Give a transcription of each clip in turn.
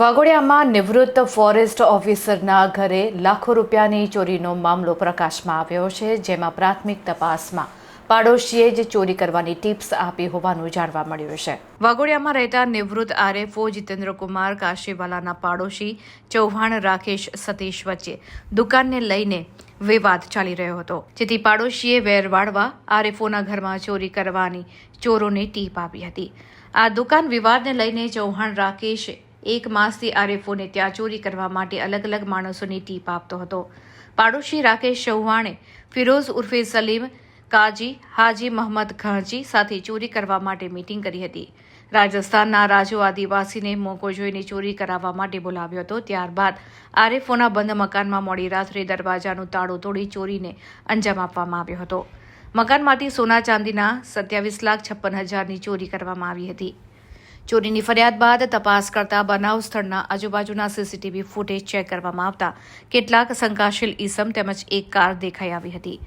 વાઘોડિયામાં નિવૃત્ત ફોરેસ્ટ ઓફિસરના ઘરે લાખો રૂપિયાની ચોરીનો મામલો પ્રકાશમાં આવ્યો છે, જેમાં પ્રાથમિક તપાસમાં પાડોશીએ જ ચોરી કરવાની ટિપ્સ આપી હોવાનું જાણવા મળ્યું છે. વાઘોડિયામાં રહેતા નિવૃત્ત આરએફઓ જીતેન્દ્રકુમાર કાશીવાલાના પાડોશી ચૌહાણ રાકેશ સતીશ વચ્ચે દુકાનને લઈને વિવાદ ચાલી રહ્યો હતો, જેથી પાડોશીએ વેર વાળવા આરએફઓના ઘરમાં ચોરી કરવાની ચોરોને ટીપ આપી હતી. આ દુકાન વિવાદને લઈને ચૌહાણ રાકેશ એક માસથી આરએફઓને ત્યાં ચોરી કરવા માટે અલગ અલગ માણસોની ટીપ આપતો હતો. પાડોશી રાકેશ ચૌહાણે, ફિરોઝ ઉર્ફે સલીમ, કાજી, હાજી મહમ્મદ ઘાંચી સાથે ચોરી કરવા માટે મીટિંગ કરી હતી. રાજસ્થાનના રાજો આદિવાસીને મોકો જોઈને ચોરી કરાવવા માટે બોલાવ્યો હતો. ત્યારબાદ આરએફઓના બંધ મકાનમાં મોડી રાત્રે દરવાજાનું તાળું તોડી ચોરીને અંજામ આપવામાં આવ્યો હતો. મકાનમાંથી સોના ચાંદીના સત્યાવીસ લાખ છપ્પન હજારની ચોરી કરવામાં આવી હતી. ચોરીની ફરિયાદ બાદ તપાસ કરતા બનાવ સ્થળના આજુબાજુના સીસીટીવી ફૂટેજ ચેક કરવામાં આવતા કેટલાક શંકાશીલ ઈસમ તેમજ એક કાર દેખાઈ આવી હતી.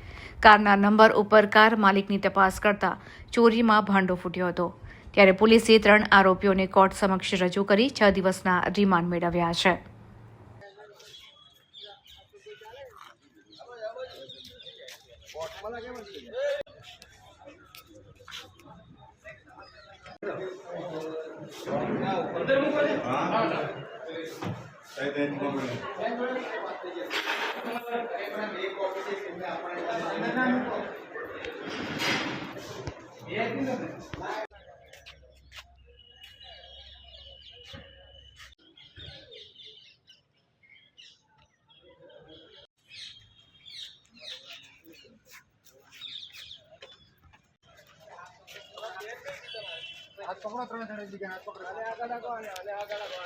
કારના નંબર ઉપર કાર માલિકની તપાસ કરતા ચોરીમાં ભાંડો ફૂટ્યો હતો. ત્યારે પોલીસે ત્રણ આરોપીઓને કોર્ટ સમક્ષ રજૂ કરી છ દિવસના રિમાન્ડ મેળવ્યા છે. અંદર મૂકો ને હા? સાહેબ એની એક કોપી છે હાથ પકડો ત્રણ જણ એકબીજા હાથ પકડો. આગળ આગો આગળ આગળ આગો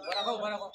બરાબર બરાબર